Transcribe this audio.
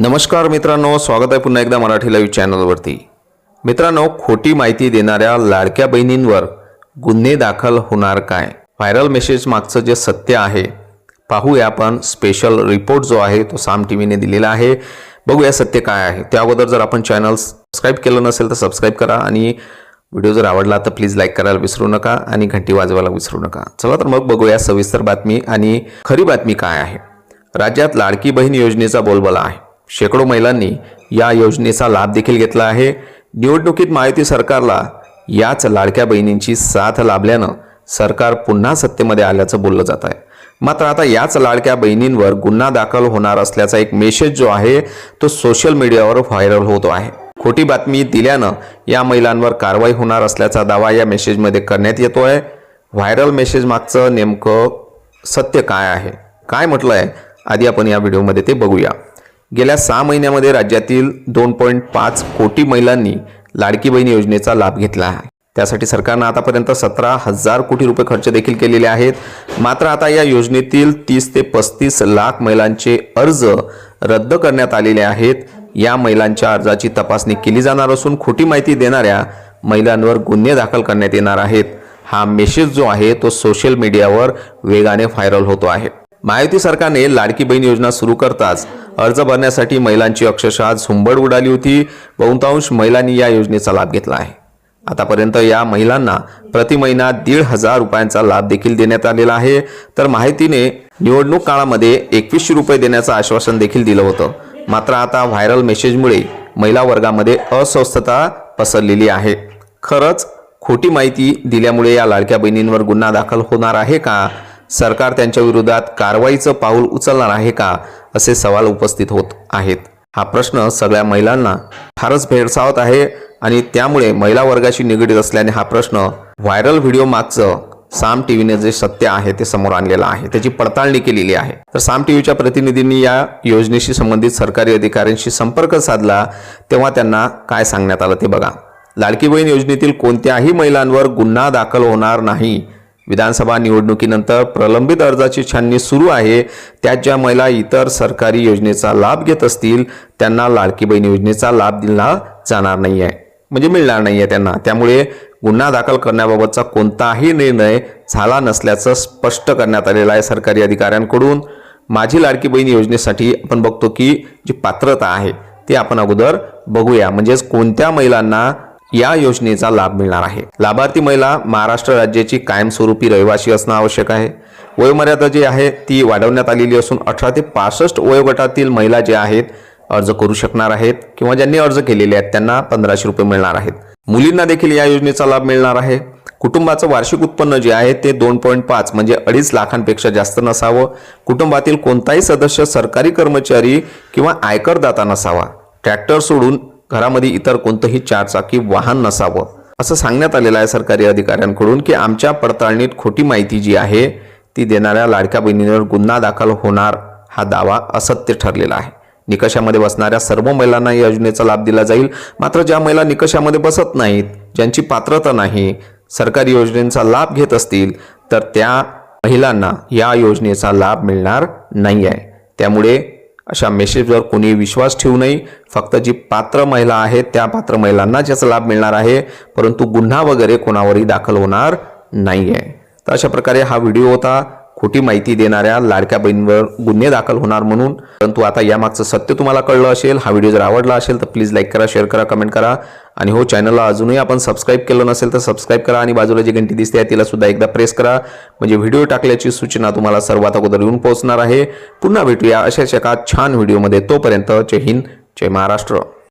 नमस्कार मित्रांनो स्वागत आहे पुन्हा एकदा मराठी लाईव्ह चॅनलवरती मित्रांनो खोटी माहिती देणाऱ्या लाडक्या बहिणींवर गुन्हे दाखल होणार काय? व्हायरल मेसेज मागचं जे सत्य आहे पाहूया आपण. स्पेशल रिपोर्ट जो आहे तो साम टी व्हीने दिलेला आहे. बघूया सत्य काय आहे. त्या अगोदर जर आपण चॅनल सबस्क्राईब केलं नसेल तर सबस्क्राईब करा आणि व्हिडिओ जर आवडला तर प्लीज लाईक करायला विसरू नका आणि घंटी वाजवायला विसरू नका. चला तर मग बघूया सविस्तर बातमी आणि खरी बातमी काय आहे. राज्यात लाडकी बहीण योजनेचा बोलबाला आहे. शेकडो महिलांनी या योजनेचा लाभ देखील घेतला आहे. निवडणुकीत महायुती सरकारला याच लाडक्या बहिणींची साथ लाभल्यानं सरकार पुन्हा सत्तेमध्ये आल्याचं बोललं जात आहे. मात्र आता याच लाडक्या बहिणींवर गुन्हा दाखल होणार असल्याचा एक मेसेज जो आहे तो सोशल मीडियावर व्हायरल होतो आहे. खोटी बातमी दिल्यानं या महिलांवर कारवाई होणार असल्याचा दावा या मेसेजमध्ये करण्यात येतो आहे. व्हायरल मेसेज मागचं नेमकं सत्य काय आहे? काय म्हटलं आहे आधी आपण या व्हिडिओमध्ये ते बघूया. गेल्या सहा महिन्यामध्ये राज्यातील दोन पॉईंट पाच कोटी महिलांनी लाडकी बहीण योजनेचा लाभ घेतला आहे. त्यासाठी सरकारनं आतापर्यंत सतरा हजार कोटी रुपये खर्च देखील केलेले आहेत. मात्र आता या योजनेतील तीस ते पस्तीस लाख महिलांचे अर्ज रद्द करण्यात आलेले आहेत. या महिलांच्या अर्जाची तपासणी केली जाणार असून खोटी माहिती देणाऱ्या महिलांवर गुन्हे दाखल करण्यात येणार आहेत. हा मेसेज जो आहे तो सोशल मीडियावर वेगाने व्हायरल होतो आहे. महायुती सरकारने लाडकी बहीण योजना सुरू करताच अर्ज भरण्यासाठी महिलांची अक्षरशः झुंबड उडाली होती. बहुतांश महिलांनी या योजनेचा लाभ घेतला आहे. आतापर्यंत या महिलांना प्रति महिना दीड हजार रुपयांचा लाभ देखील देण्यात आलेला आहे. तर माहितीने निवडणूक काळामध्ये एकवीसशे रुपये देण्याचं आश्वासन देखील दिलं होतं. मात्र आता व्हायरल मेसेजमुळे महिला वर्गामध्ये अस्वस्थता पसरलेली आहे. खरंच खोटी माहिती दिल्यामुळे या लाडक्या बहिणींवर गुन्हा दाखल होणार आहे का? सरकार त्यांच्या विरोधात कारवाईचं पाऊल उचलणार आहे का असे सवाल उपस्थित होत आहेत. हा प्रश्न सगळ्या महिलांना फारच भेडसावत आहे आणि त्यामुळे महिला वर्गाशी निगडीत असल्याने हा प्रश्न व्हायरल व्हिडिओ मागचं साम टीव्हीने जे सत्य आहे ते समोर आणलेलं आहे त्याची पडताळणी केलेली आहे. तर साम टीव्हीच्या प्रतिनिधींनी या योजनेशी संबंधित सरकारी अधिकाऱ्यांशी संपर्क साधला तेव्हा त्यांना काय सांगण्यात आलं ते बघा. लाडकी बहीण योजनेतील कोणत्याही महिलांवर गुन्हा दाखल होणार नाही. विधानसभा निवडणुकीनंतर प्रलंबित अर्जाची छाननी सुरू आहे. त्यात ज्या महिला इतर सरकारी योजनेचा लाभ घेत असतील त्यांना लाडकी बहीण योजनेचा लाभ दिला जाणार नाही आहे म्हणजे मिळणार नाही आहे त्यांना. त्यामुळे गुन्हा दाखल करण्याबाबतचा कोणताही निर्णय झाला नसल्याचं स्पष्ट करण्यात आलेलं आहे सरकारी अधिकाऱ्यांकडून. माझी लाडकी बहीण योजनेसाठी आपण बघतो की जी पात्रता आहे ती आपण अगोदर बघूया. म्हणजेच कोणत्या महिलांना या योजनेचा लाभ मिळणार आहे. लाभार्थी महिला महाराष्ट्र राज्याची कायमस्वरूपी रहिवासी असणं आवश्यक आहे. वयोमर्यादा जी आहे ती वाढवण्यात आलेली असून अठरा ते पासष्ट वयोगटातील महिला जे आहेत अर्ज करू शकणार आहेत किंवा ज्यांनी अर्ज केलेले आहेत त्यांना पंधराशे रुपये मिळणार आहेत. मुलींना देखील या योजनेचा लाभ मिळणार आहे. कुटुंबाचं वार्षिक उत्पन्न जे आहे ते दोन पॉईंट पाच म्हणजे अडीच लाखांपेक्षा जास्त नसावं. कुटुंबातील कोणताही सदस्य सरकारी कर्मचारी किंवा आयकरदाता नसावा. ट्रॅक्टर सोडून घरामध्ये इतर कोणतंही चारचाकी वाहन नसावं असं सांगण्यात आलेलं आहे सरकारी अधिकाऱ्यांकडून की आमच्या पडताळणीत खोटी माहिती जी आहे ती देणाऱ्या लाडक्या बहिणींवर गुन्हा दाखल होणार हा दावा असत्य ठरलेला आहे. निकषामध्ये बसणाऱ्या सर्व महिलांना या योजनेचा लाभ दिला जाईल मात्र ज्या महिला निकषामध्ये बसत नाहीत ज्यांची पात्रता नाही सरकारी योजनेचा लाभ घेत असतील तर त्या महिलांना या योजनेचा लाभ मिळणार नाही आहे त्यामुळे अशा मेसेजवर कोणी विश्वास ठेवू नये. फक्त जी पात्र महिला आहेत त्या पात्र महिलांना ज्याचा लाभ मिळणार आहे. परंतु गुन्हा वगैरे कोणावरही दाखल होणार नाही आहे तर अशा प्रकारे हा व्हिडिओ होता. खोटी माहिती देणाऱ्या लाडक्या बहिणीवर गुन्हे दाखल होणार म्हणून. परंतु आता यामागचं सत्य तुम्हाला कळलं असेल हा व्हिडिओ जर आवडला असेल तर प्लीज लाईक करा शेअर करा कमेंट करा. आणि हो चॅनलला अजूनही आपण सबस्क्राईब केलं नसेल तर सबस्क्राईब करा आणि बाजूला जी घंटी दिसते आहे तिला सुद्धा एकदा प्रेस करा. म्हणजे व्हिडिओ टाकल्याची सूचना तुम्हाला सर्वात अगोदर येऊन पोहोचणार आहे. पुन्हा भेटूया अशाच एका छान व्हिडिओमध्ये. तोपर्यंत जय हिंद जय महाराष्ट्र.